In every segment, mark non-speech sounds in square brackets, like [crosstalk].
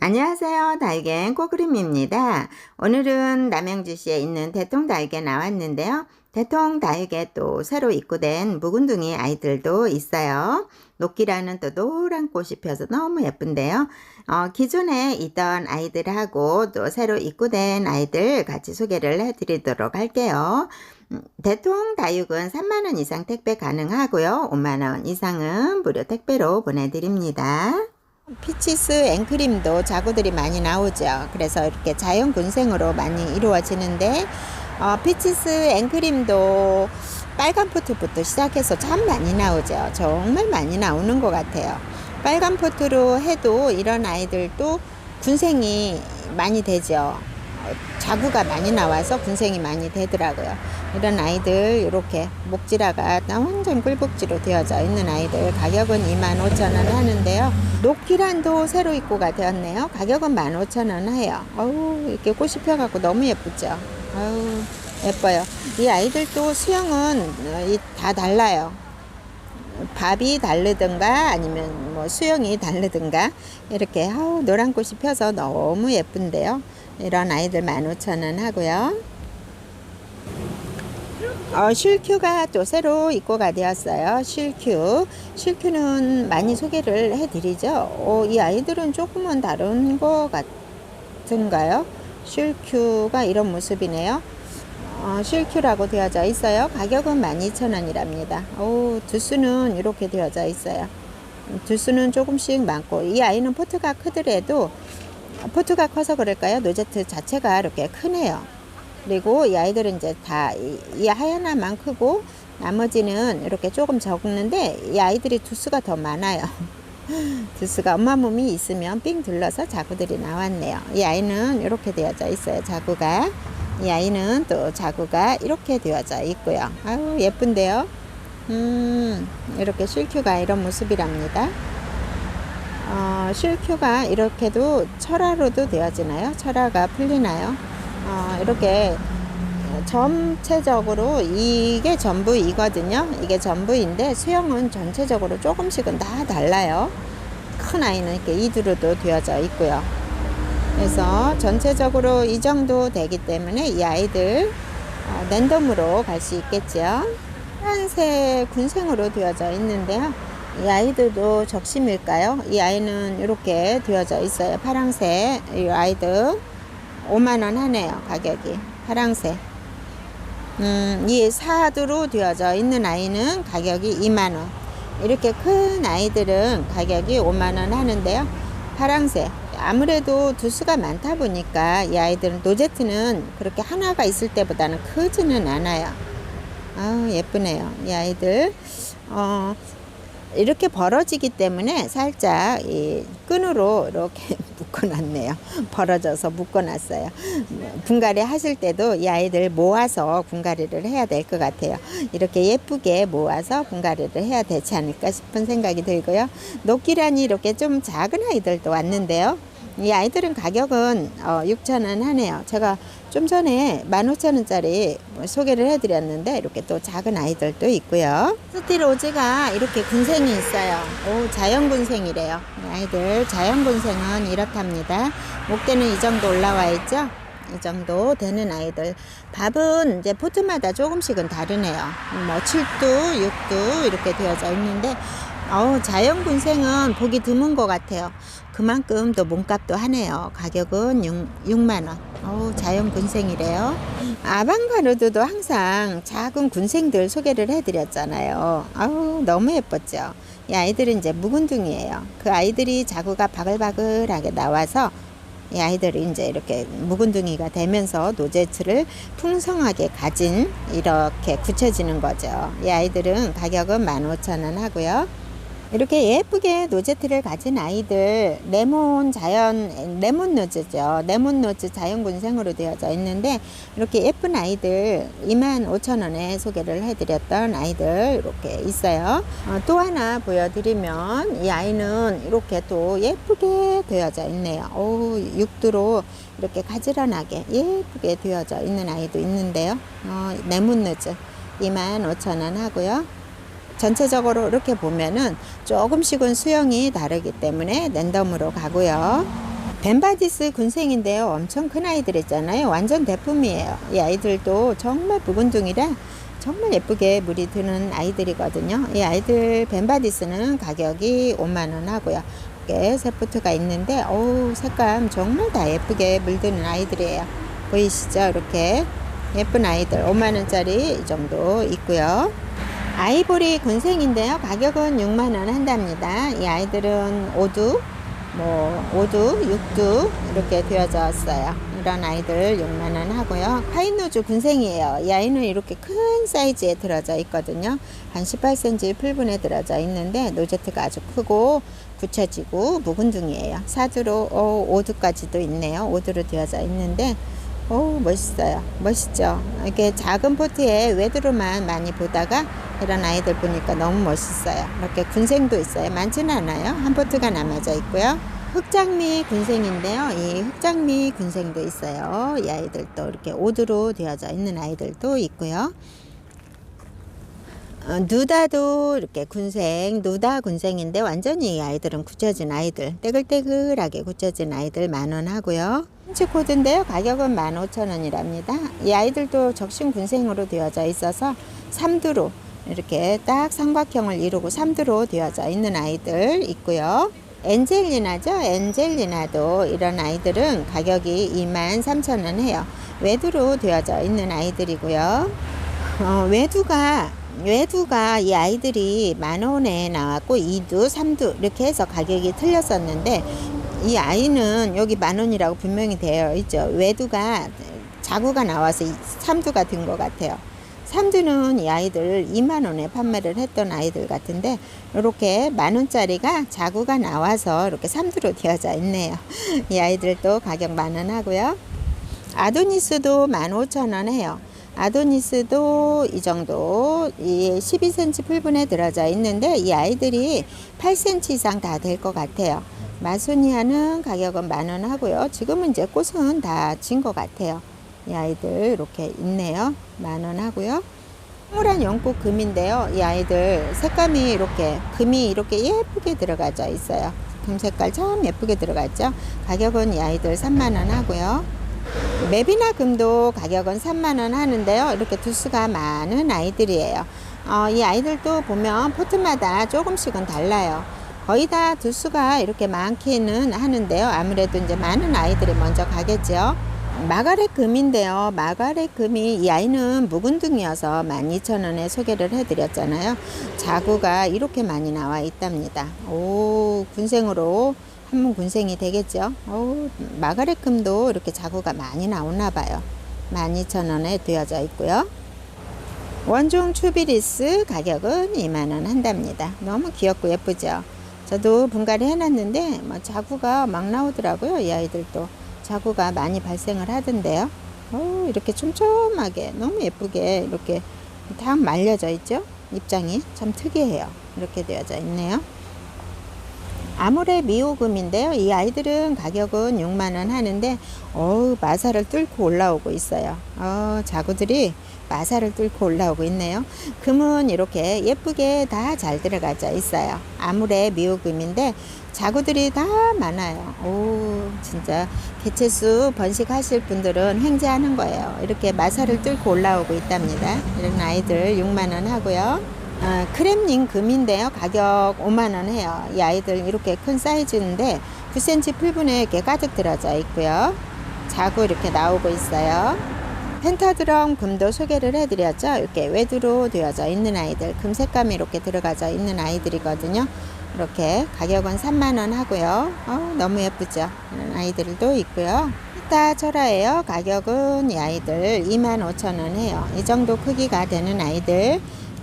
안녕하세요. 달갱 꼬그림입니다. 오늘은 남양주시에 있는 대통달개 나왔는데요. 대통달개 또 새로 입고된 묵은둥이 아이들도 있어요. 녹기라는 또 노란 꽃이 펴서 너무 예쁜데요. 어, 기존에 있던 아이들하고 또 새로 입고된 아이들 같이 소개를 해드리도록 할게요. 음, 대통 다육은 3만원 이상 택배 가능하고요. 5만원 이상은 무료 택배로 보내드립니다. 피치스 앵크림도 자구들이 많이 나오죠. 그래서 이렇게 자연 군생으로 많이 이루어지는데 어, 피치스 앵크림도 빨간 포트부터 시작해서 참 많이 나오죠. 정말 많이 나오는 것 같아요. 빨간 포트로 해도 이런 아이들도 군생이 많이 되죠. 어, 자구가 많이 나와서 군생이 많이 되더라고요. 이런 아이들 이렇게 목지라가 완전 꿀복지로 되어져 있는 아이들 가격은 25,000원 하는데요. 녹기란도 새로 입고가 되었네요. 가격은 15,000원 해요. 어우 이렇게 꽃이 펴갖고 너무 예쁘죠. 어우 예뻐요. 이 아이들도 수영은 어, 이- 다 달라요. 밥이 다르든가 아니면 뭐 수영이 다르든가 이렇게 아우 노란 꽃이 펴서 너무 예쁜데요. 이런 아이들 15,000원 하고요. 어, 쉴큐가 또 새로 입고가 되었어요. 쉴큐. 쉴큐는 많이 소개를 해드리죠. 어, 이 아이들은 조금은 다른 것 같은가요? 쉴큐가 이런 모습이네요. 어, 쉴큐라고 되어져 있어요. 가격은 12,000원이랍니다. 오, 두수는 이렇게 되어져 있어요. 두수는 조금씩 많고, 이 아이는 포트가 크더라도, 포트가 커서 그럴까요? 노제트 자체가 이렇게 크네요. 그리고 이 아이들은 이제 다이 하얀아만 크고 나머지는 이렇게 조금 적는데 이 아이들이 두수가 더 많아요. [laughs] 두수가 엄마 몸이 있으면 삥 둘러서 자구들이 나왔네요. 이 아이는 이렇게 되어져 있어요. 자구가. 이 아이는 또 자구가 이렇게 되어져 있고요. 아유 예쁜데요. 음 이렇게 실큐가 이런 모습이랍니다. 어, 실큐가 이렇게도 철화로도 되어지나요? 철화가 풀리나요? 어, 이렇게 전체적으로 이게 전부이거든요. 이게 전부인데 수영은 전체적으로 조금씩은 다 달라요. 큰 아이는 이렇게 이두로도 되어져 있고요. 그래서 전체적으로 이 정도 되기 때문에 이 아이들 어, 랜덤으로 갈 수 있겠죠. 파란색 군생으로 되어져 있는데요. 이 아이들도 적심일까요? 이 아이는 이렇게 되어져 있어요. 파랑색 이 아이들 5만원 하네요. 가격이 파랑색. 음, 이 사두로 되어져 있는 아이는 가격이 2만원. 이렇게 큰 아이들은 가격이 5만원 하는데요. 파랑색. 아무래도 두수가 많다 보니까 이 아이들은 노제트는 그렇게 하나가 있을 때보다는 크지는 않아요. 아 예쁘네요. 이 아이들. 어, 이렇게 벌어지기 때문에 살짝 이 끈으로 이렇게 [laughs] 묶어놨네요. 벌어져서 묶어놨어요. 분갈이 하실 때도 이 아이들 모아서 분갈이를 해야 될 것 같아요. 이렇게 예쁘게 모아서 분갈이를 해야 되지 않을까 싶은 생각이 들고요. 녹기란이 이렇게 좀 작은 아이들도 왔는데요. 이 아이들은 가격은 어, 6,000원 하네요. 제가 좀 전에 15,000원짜리 소개를 해드렸는데 이렇게 또 작은 아이들도 있고요. 스티로즈가 이렇게 군생이 있어요. 오, 자연 군생이래요. 이 아이들 자연 군생은 이렇답니다. 목대는 이 정도 올라와 있죠. 이 정도 되는 아이들. 밥은 이제 포트마다 조금씩은 다르네요. 뭐 7두, 6두 이렇게 되어져 있는데 어우, 자연 군생은 보기 드문 것 같아요. 그만큼 또 몸값도 하네요. 가격은 6, 만원 어우, 자연 군생이래요. 아방가르드도 항상 작은 군생들 소개를 해드렸잖아요. 아우, 너무 예뻤죠. 이 아이들은 이제 묵은둥이에요. 그 아이들이 자구가 바글바글하게 나와서 이 아이들이 이제 이렇게 묵은둥이가 되면서 노제트를 풍성하게 가진 이렇게 굳혀지는 거죠. 이 아이들은 가격은 15,000원 하고요. 이렇게 예쁘게 노제트를 가진 아이들 레몬 자연 레몬 노즈죠. 레몬 노즈 자연 군생으로 되어져 있는데 이렇게 예쁜 아이들 25,000원에 소개를 해드렸던 아이들 이렇게 있어요. 어, 또 하나 보여드리면 이 아이는 이렇게 또 예쁘게 되어져 있네요. 오, 육두로 이렇게 가지런하게 예쁘게 되어져 있는 아이도 있는데요. 어, 레몬 노즈 25,000원 하고요. 전체적으로 이렇게 보면은 조금씩은 수영이 다르기 때문에 랜덤으로 가고요. 벤바디스 군생인데요. 엄청 큰 아이들 있잖아요. 완전 대품이에요. 이 아이들도 정말 붉은둥이라 정말 예쁘게 물이 드는 아이들이거든요. 이 아이들 벤바디스는 가격이 5만원 하고요. 이렇게 세포트가 있는데, 어우, 색감 정말 다 예쁘게 물드는 아이들이에요. 보이시죠? 이렇게 예쁜 아이들 5만원짜리 이 정도 있고요. 아이보리 군생인데요. 가격은 6만원 한답니다. 이 아이들은 오두, 뭐 오두, 육두 이렇게 되어져 왔어요. 이런 아이들 6만 원 하고요. 파인노즈 군생이에요. 이 아이는 이렇게 큰 사이즈에 들어져 있거든요. 한 18cm 풀분에 들어져 있는데 노제트가 아주 크고 굳혀지고 묵은둥이에요. 사두로 어, 오두까지도 있네요. 오두로 되어져 있는데 오 멋있어요. 멋있죠. 이렇게 작은 포트에 외두로만 많이 보다가 이런 아이들 보니까 너무 멋있어요. 이렇게 군생도 있어요. 많지는 않아요. 한 포트가 남아져 있고요. 흑장미 군생인데요. 이 흑장미 군생도 있어요. 이 아이들도 이렇게 오두로 되어져 있는 아이들도 있고요. 어, 누다도 이렇게 군생, 누다 군생인데 완전히 이 아이들은 굳혀진 아이들, 떼글떼글하게 굳혀진 아이들 만원 하고요. 펀치 코드인데요. 가격은 15,000원이랍니다. 이 아이들도 적신 군생으로 되어져 있어서 삼두로 이렇게 딱 삼각형을 이루고 삼두로 되어져 있는 아이들 있고요. 엔젤리나죠. 엔젤리나도 이런 아이들은 가격이 23,000원 해요. 외두로 되어져 있는 아이들이고요. 어, 외두가 외두가 이 아이들이 만 원에 나왔고 이두, 삼두 이렇게 해서 가격이 틀렸었는데 이 아이는 여기 만 원이라고 분명히 되어 있죠. 외두가 자구가 나와서 이 삼두가 든것 같아요. 삼두는 이 아이들 2만 원에 판매를 했던 아이들 같은데 이렇게 만 원짜리가 자구가 나와서 이렇게 삼두로 되어져 있네요. [laughs] 이 아이들도 가격 만원 하고요. 아도니스도 15,000원 해요. 아도니스도 이 정도 이 12cm 풀분에 들어져 있는데 이 아이들이 8cm 이상 다 될 것 같아요. 마소니아는 가격은 만원 하고요. 지금은 이제 꽃은 다 진 것 같아요. 이 아이들 이렇게 있네요. 만 원 하고요. 황홀한 영국 금인데요. 이 아이들 색감이 이렇게 금이 이렇게 예쁘게 들어가져 있어요. 금 색깔 참 예쁘게 들어갔죠. 가격은 이 아이들 3만 원 하고요. 맵이나 금도 가격은 3만 원 하는데요. 이렇게 두수가 많은 아이들이에요. 어, 이 아이들도 보면 포트마다 조금씩은 달라요. 거의 다 두수가 이렇게 많기는 하는데요. 아무래도 이제 많은 아이들이 먼저 가겠죠. 마가렛 금인데요. 마가렛 금이 이 아이는 묵은둥이어서 12,000원에 소개를 해드렸잖아요. 자구가 이렇게 많이 나와 있답니다. 오, 군생으로 한문 군생이 되겠죠. 오, 마가렛 금도 이렇게 자구가 많이 나오나 봐요. 12,000원에 되어져 있고요. 원종 추비리스 가격은 2만원 한답니다. 너무 귀엽고 예쁘죠. 저도 분갈이 해놨는데 뭐 자구가 막 나오더라고요. 이 아이들도 자구가 많이 발생을 하던데요. 오, 이렇게 촘촘하게 너무 예쁘게 이렇게 다 말려져 있죠. 입장이 참 특이해요. 이렇게 되어져 있네요. 아모레 미호금인데요. 이 아이들은 가격은 6만원 하는데, 어우, 마사를 뚫고 올라오고 있어요. 어, 자구들이 마사를 뚫고 올라오고 있네요. 금은 이렇게 예쁘게 다 잘 들어가져 있어요. 아무래 미호금인데 자구들이 다 많아요. 오, 진짜 개체수 번식하실 분들은 횡재하는 거예요. 이렇게 마사를 뚫고 올라오고 있답니다. 이런 아이들 6만 원 하고요. 아, 크렘링 금인데요. 가격 5만 원 해요. 이 아이들 이렇게 큰 사이즈인데 9cm 풀분에 이렇게 가득 들어져 있고요. 자구 이렇게 나오고 있어요. 펜타드럼 금도 소개를 해드렸죠. 이렇게 외두로 되어져 있는 아이들, 금 색감이 이렇게 들어가져 있는 아이들이거든요. 이렇게 가격은 3만원 하고요. 어, 너무 예쁘죠. 이런 아이들도 있고요. 스타 철화예요. 가격은 이 아이들 25,000원 해요. 이 정도 크기가 되는 아이들.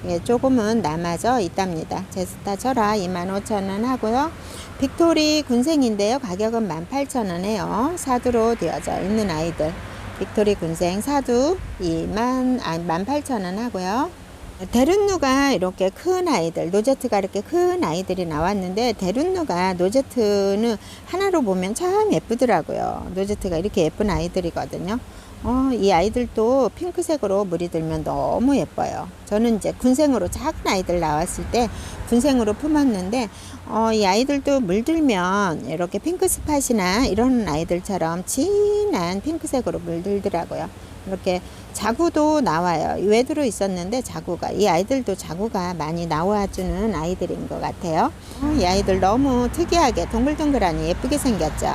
예, 조금은 남아져 있답니다. 제스타 철화 25,000원 하고요. 빅토리 군생인데요. 가격은 18,000원 해요. 사두로 되어져 있는 아이들. 빅토리 군생 사두 2만, 아, 18,000원 하고요. 데룬누가 이렇게 큰 아이들, 노제트가 이렇게 큰 아이들이 나왔는데, 데룬누가 노제트는 하나로 보면 참 예쁘더라고요. 노제트가 이렇게 예쁜 아이들이거든요. 어, 이 아이들도 핑크색으로 물이 들면 너무 예뻐요. 저는 이제 군생으로 작은 아이들 나왔을 때 군생으로 품었는데 어, 이 아이들도 물들면 이렇게 핑크 스팟이나 이런 아이들처럼 진한 핑크색으로 물들더라고요. 이렇게 자구도 나와요. 외두로 있었는데 자구가 이 아이들도 자구가 많이 나와주는 아이들인 것 같아요. 어, 이 아이들 너무 특이하게 동글동글하니 예쁘게 생겼죠.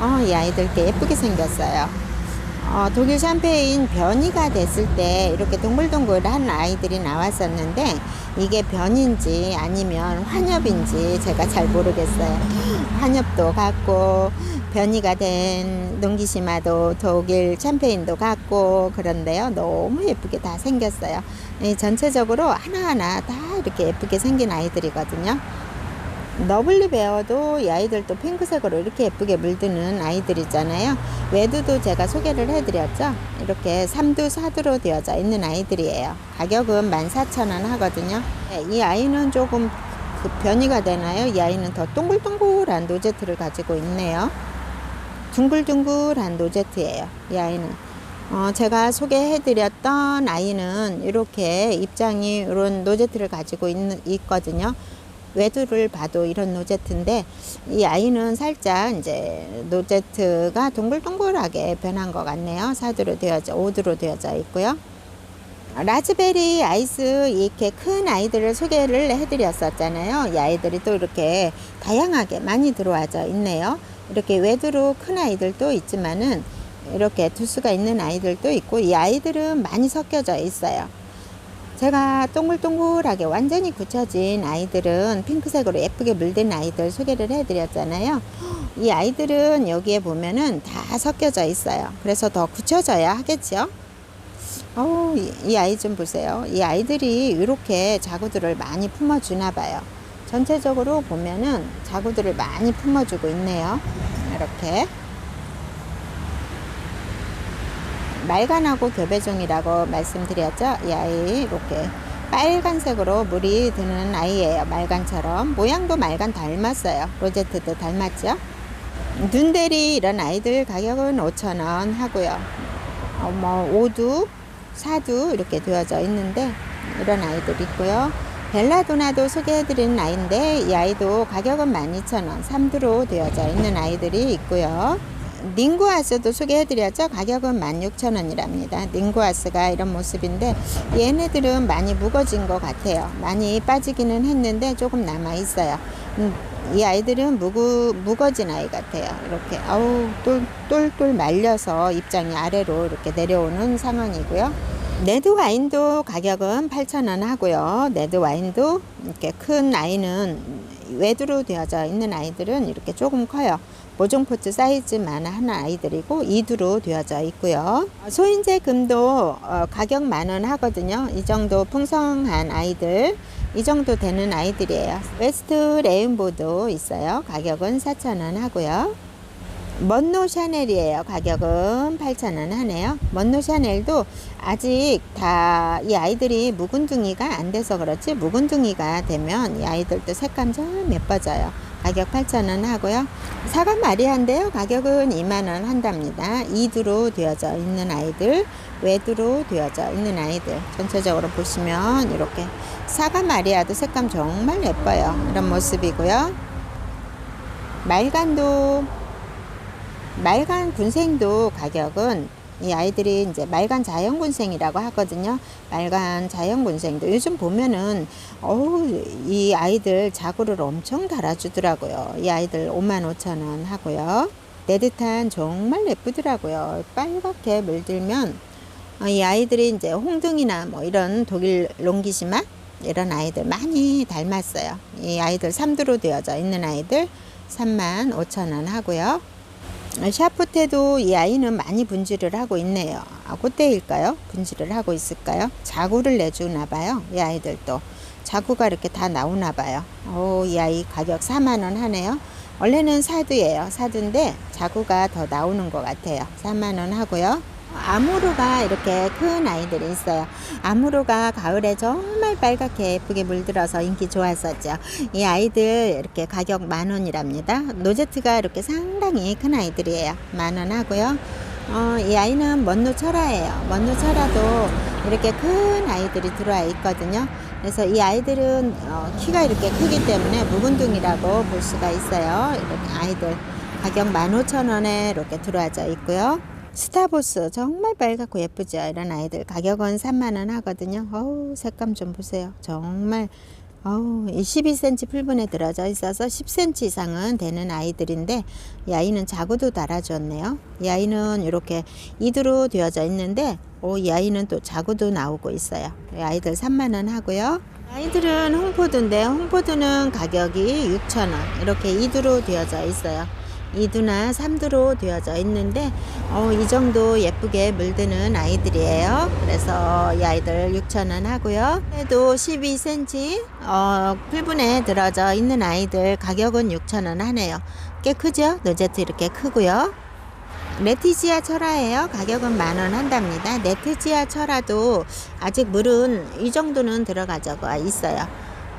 어, 이 아이들 꽤 예쁘게 생겼어요. 어, 독일 샴페인 변이가 됐을 때 이렇게 동글동글한 아이들이 나왔었는데 이게 변인지 아니면 환엽인지 제가 잘 모르겠어요. 환엽도 같고 변이가 된 농기시마도 독일 샴페인도 같고 그런데요. 너무 예쁘게 다 생겼어요. 이 전체적으로 하나하나 다 이렇게 예쁘게 생긴 아이들이거든요. 너블리 베어도 이 아이들도 핑크색으로 이렇게 예쁘게 물드는 아이들 있잖아요. 외두도 제가 소개를 해드렸죠. 이렇게 3두, 4두로 되어져 있는 아이들이에요. 가격은 14,000원 하거든요. 네, 이 아이는 조금 그 변이가 되나요? 이 아이는 더 동글동글한 노제트를 가지고 있네요. 둥글둥글한 노제트예요. 이 아이는. 어, 제가 소개해드렸던 아이는 이렇게 입장이 이런 노제트를 가지고 있, 있거든요. 외두를 봐도 이런 노제트인데 이 아이는 살짝 이제 노제트가 동글동글하게 변한 것 같네요. 사두로 되어져 오두로 되어져 있고요. 라즈베리 아이스 이렇게 큰 아이들을 소개를 해드렸었잖아요. 이 아이들이 또 이렇게 다양하게 많이 들어와져 있네요. 이렇게 외두로 큰 아이들도 있지만은 이렇게 두 수가 있는 아이들도 있고 이 아이들은 많이 섞여져 있어요. 제가 동글동글하게 완전히 굳혀진 아이들은 핑크색으로 예쁘게 물든 아이들 소개를 해드렸잖아요. 이 아이들은 여기에 보면은 다 섞여져 있어요. 그래서 더 굳혀져야 하겠죠. 어, 이 아이 좀 보세요. 이 아이들이 이렇게 자구들을 많이 품어주나 봐요. 전체적으로 보면은 자구들을 많이 품어주고 있네요. 이렇게. 말간하고 교배종이라고 말씀드렸죠. 이 아이 이렇게 빨간색으로 물이 드는 아이예요. 말간처럼 모양도 말간 닮았어요. 로제트도 닮았죠. 눈대리 이런 아이들 가격은 5,000원 하고요. 어, 뭐 오두, 사두 이렇게 되어져 있는데 이런 아이들 있고요. 벨라도나도 소개해드리는 아이인데 이 아이도 가격은 12,000원, 3두로 되어져 있는 아이들이 있고요. 닝구아스도 소개해드렸죠. 가격은 16,000원이랍니다. 닝구아스가 이런 모습인데 얘네들은 많이 묵어진 것 같아요. 많이 빠지기는 했는데 조금 남아 있어요. 음, 이 아이들은 무구, 묵어진 아이 같아요. 이렇게 아우 똘, 똘똘 말려서 입장이 아래로 이렇게 내려오는 상황이고요. 네드 와인도 가격은 8,000원 하고요. 네드 와인도 이렇게 큰 아이는 외두로 되어져 있는 아이들은 이렇게 조금 커요. 모종포트 사이즈만 하는 아이들이고 이두로 되어져 있고요. 소인제 금도 어, 가격 만원 하거든요. 이 정도 풍성한 아이들 이 정도 되는 아이들이에요. 웨스트 레인보도 있어요. 가격은 4,000원 하고요. 먼노 샤넬이에요. 가격은 8,000원 하네요. 먼노 샤넬도 아직 다 이 아이들이 묵은둥이가 안 돼서 그렇지 묵은둥이가 되면 이 아이들도 색감 좀 예뻐져요. 가격 8,000원 하고요. 사과 마리아인데요. 가격은 2만원 한답니다. 이두로 되어져 있는 아이들, 외두로 되어져 있는 아이들. 전체적으로 보시면 이렇게 사과 마리아도 색감 정말 예뻐요. 이런 모습이고요. 말간도, 말간 군생도 가격은 이 아이들이 이제 말간 자연군생이라고 하거든요. 말간 자연군생도 요즘 보면은 어우 이 아이들 자구를 엄청 달아주더라고요. 이 아이들 5만 5천 원 하고요. 네듯한 정말 예쁘더라고요. 빨갛게 물들면 어, 이 아이들이 이제 홍등이나 뭐 이런 독일 롱기시마 이런 아이들 많이 닮았어요. 이 아이들 3두로 되어져 있는 아이들 3만 5천 원 하고요. 샤프테도 이 아이는 많이 분질을 하고 있네요. 아, 그때일까요? 분질을 하고 있을까요? 자구를 내주나 봐요. 이 아이들도. 자구가 이렇게 다 나오나 봐요. 오, 이 아이 가격 4만원 하네요. 원래는 사두예요. 사두인데 자구가 더 나오는 것 같아요. 4만원 하고요. 아무로가 이렇게 큰 아이들이 있어요. 아무로가 가을에 정말 빨갛게 예쁘게 물들어서 인기 좋았었죠. 이 아이들 이렇게 가격 만 원이랍니다. 노제트가 이렇게 상당히 큰 아이들이에요. 만 원 하고요. 어, 이 아이는 먼노철아예요. 먼노철아도 이렇게 큰 아이들이 들어와 있거든요. 그래서 이 아이들은 어, 키가 이렇게 크기 때문에 묵은둥이라고 볼 수가 있어요. 이렇게 아이들 가격 15,000원에 이렇게 들어와져 있고요. 스타보스 정말 빨갛고 예쁘죠. 이런 아이들 가격은 3만 원 하거든요. 어우 색감 좀 보세요. 정말 어우, 이 12cm 풀분에 들어져 있어서 10cm 이상은 되는 아이들인데 이 아이는 자구도 달아줬네요. 이 아이는 이렇게 이두로 되어져 있는데 오, 이 아이는 또 자구도 나오고 있어요. 이 아이들 3만 원 하고요. 아이들은 홍포드인데 홍포드는 가격이 6,000원 이렇게 이두로 되어져 있어요. 2두나 3두로 되어져 있는데 어, 이 정도 예쁘게 물드는 아이들이에요. 그래서 이 아이들 6,000원 하고요. 해도 12cm 어, 풀분에 들어져 있는 아이들 가격은 6,000원 하네요. 꽤 크죠? 노제트 이렇게 크고요. 네티지아 철화예요. 가격은 만 원 한답니다. 네티지아 철화도 아직 물은 이 정도는 들어가지고 있어요.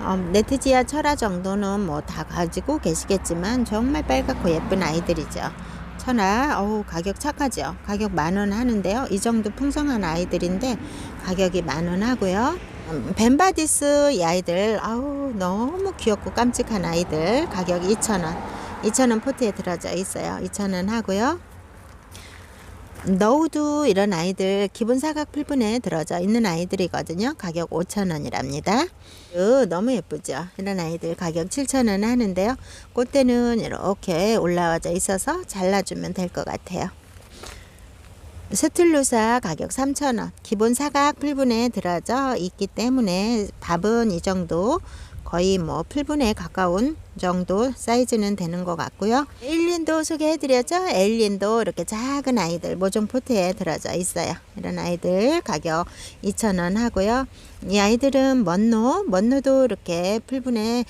어, 네트지아 철화 정도는 뭐 다 가지고 계시겠지만 정말 빨갛고 예쁜 아이들이죠. 천하, 어우, 가격 착하죠. 가격 만 원 하는데요. 이 정도 풍성한 아이들인데 가격이 만 원 하고요. 음, 벤바디스 이 아이들, 아우, 너무 귀엽고 깜찍한 아이들. 가격 2,000원. 2,000원 포트에 들어져 있어요. 2,000원 하고요. 너우도 이런 아이들 기본 사각 풀분에 들어져 있는 아이들이거든요. 가격 5,000원이랍니다. 너무 예쁘죠? 이런 아이들 가격 7,000원 하는데요. 꽃대는 이렇게 올라와져 있어서 잘라주면 될 것 같아요. 스툴루사 가격 3,000원. 기본 사각 풀분에 들어져 있기 때문에 밥은 이 정도 거의 뭐 풀분에 가까운 정도 사이즈는 되는 것 같고요. 엘린도 소개해드렸죠? 엘린도 이렇게 작은 아이들 모종 포트에 들어져 있어요. 이런 아이들 가격 2,000원 하고요. 이 아이들은 먼노, 먼노도 이렇게 풀분에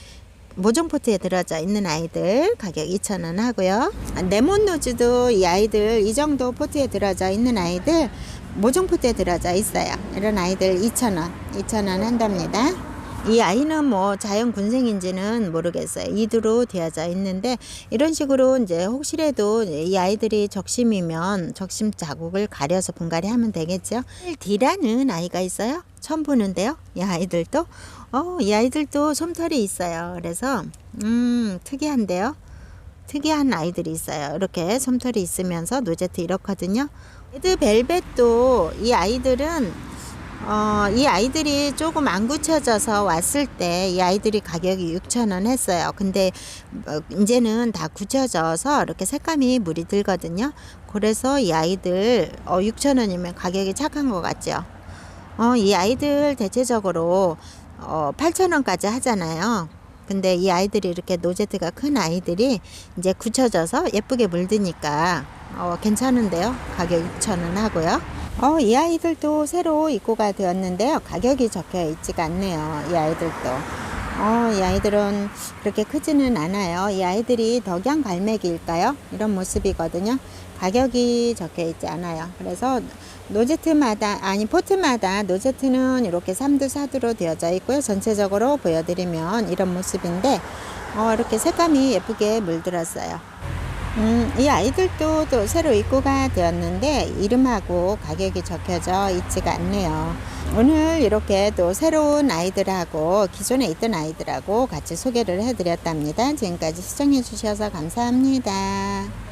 모종 포트에 들어져 있는 아이들 가격 2,000원 하고요. 레몬노즈도 이 아이들 이 정도 포트에 들어져 있는 아이들 모종 포트에 들어져 있어요. 이런 아이들 2,000원, 2,000원 한답니다. 이 아이는 뭐 자연 군생인지는 모르겠어요. 이두로 되어져 있는데 이런 식으로 이제 혹시라도 이 아이들이 적심이면 적심 자국을 가려서 분갈이 하면 되겠죠. 디라는 아이가 있어요. 처음 보는데요. 이 아이들도 어, 이 아이들도 솜털이 있어요. 그래서 음, 특이한데요. 특이한 아이들이 있어요. 이렇게 솜털이 있으면서 노제트 이렇거든요. 레드 벨벳도 이 아이들은 어, 이 아이들이 조금 안 굳혀져서 왔을 때 이 아이들이 가격이 6,000원 했어요. 근데 어, 이제는 다 굳혀져서 이렇게 색감이 물이 들거든요. 그래서 이 아이들 어, 6,000원이면 가격이 착한 것 같죠. 어, 이 아이들 대체적으로 어, 8,000원까지 하잖아요. 근데 이 아이들이 이렇게 노제트가 큰 아이들이 이제 굳혀져서 예쁘게 물드니까 어, 괜찮은데요. 가격 6,000원 하고요. 어, 이 아이들도 새로 입고가 되었는데요. 가격이 적혀 있지가 않네요. 이 아이들도. 어, 이 아이들은 그렇게 크지는 않아요. 이 아이들이 덕양 갈매기일까요? 이런 모습이거든요. 가격이 적혀 있지 않아요. 그래서 노제트마다, 아니, 포트마다 노제트는 이렇게 3두, 4두로 되어져 있고요. 전체적으로 보여드리면 이런 모습인데, 어, 이렇게 색감이 예쁘게 물들었어요. 음, 이 아이들도 또 새로 입고가 되었는데 이름하고 가격이 적혀져 있지가 않네요. 오늘 이렇게 또 새로운 아이들하고 기존에 있던 아이들하고 같이 소개를 해드렸답니다. 지금까지 시청해 주셔서 감사합니다.